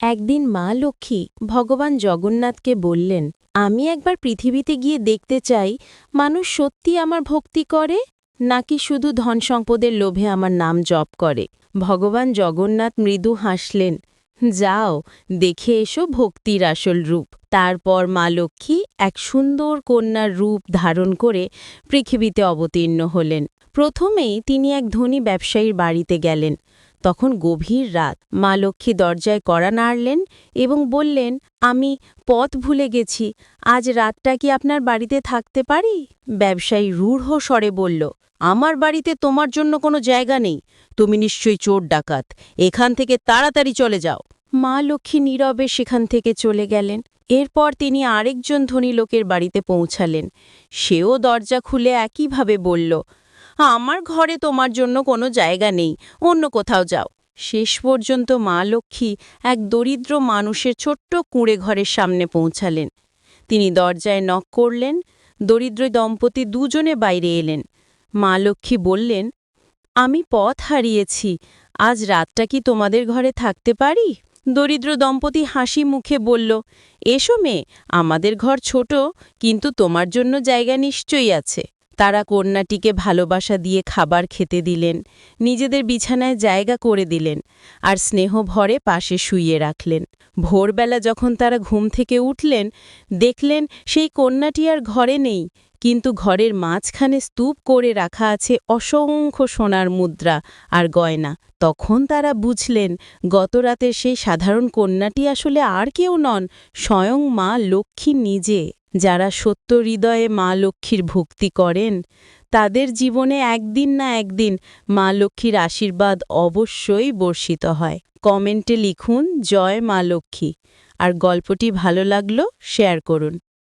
একদিন মা লক্ষ্মী ভগবান জগন্নাথকে বললেন, আমি একবার পৃথিবীতে গিয়ে দেখতে চাই, মানুষ সত্যি আমার ভক্তি করে, নাকি শুধু ধন সম্পদের লোভে আমার নাম জপ করে? ভগবান জগন্নাথ মৃদু হাসলেন, যাও, দেখে এসো ভক্তির আসল রূপ। তারপর মা লক্ষ্মী এক সুন্দর কন্যার রূপ ধারণ করে পৃথিবীতে অবতীর্ণ হলেন। প্রথমেই তিনি এক ধনী ব্যবসায়ীর বাড়িতে গেলেন। তখন গভীর রাত মা লক্ষ্মী দরজায় কড়া নাড়লেন এবং বললেন, আমি পথ ভুলে গেছি, আজ রাতটা কি আপনার বাড়িতে থাকতে পারি? ব্যবসায়ী রূঢ় স্বরে বলল, আমার বাড়িতে তোমার জন্য কোনো জায়গা নেই, তুমি নিশ্চয়ই চোর ডাকাত, এখান থেকে তাড়াতাড়ি চলে যাও। মা লক্ষ্মী নীরবে সেখান থেকে চলে গেলেন, এরপর তিনি আরেকজন ধনী লোকের বাড়িতে পৌঁছালেন। সেও দরজা খুলে একইভাবে বলল আমার ঘরে তোমার জন্য কোনো জায়গা নেই, অন্য কোথাও যাও। শেষ পর্যন্ত মা লক্ষ্মী এক দরিদ্র মানুষের ছোট্ট কুঁড়ে ঘরের সামনে পৌঁছালেন। তিনি দরজায় নক করলেন, দরিদ্র দম্পতি দুজনে বাইরে এলেন। মা লক্ষ্মী বললেন, আমি পথ হারিয়েছি, আজ রাতটা কি তোমাদের ঘরে থাকতে পারি? দরিদ্র দম্পতি হাসি মুখে বলল, এসো মেয়ে, আমাদের ঘর ছোট, কিন্তু তোমার জন্য জায়গা নিশ্চয়ই আছে। তারা কন্যাটিকে ভালোবাসা দিয়ে খাবার খেতে দিলেন, নিজেদের বিছানায় জায়গা করে দিলেন, আর স্নেহ ভরে পাশে শুইয়ে রাখলেন। ভোরবেলা যখন তারা ঘুম থেকে উঠলেন, দেখলেন সেই কন্যাটি আর ঘরে নেই, কিন্তু ঘরের মাঝখানে স্তূপ করে রাখা আছে অসংখ্য সোনার মুদ্রা আর গয়না। তখন তারা বুঝলেন গতরাতের সেই সাধারণ কন্যাটি আসলে আর কেউ নন, স্বয়ং মা লক্ষ্মী নিজে। যারা সত্য হৃদয়ে মা লক্ষ্মীর ভক্তি করেন, তাদের জীবনে একদিন না একদিন মা লক্ষ্মীর আশীর্বাদ অবশ্যই বর্ষিত হয়। কমেন্টে লিখুন, জয় মা লক্ষ্মী। আর গল্পটি ভালো লাগল, শেয়ার করুন।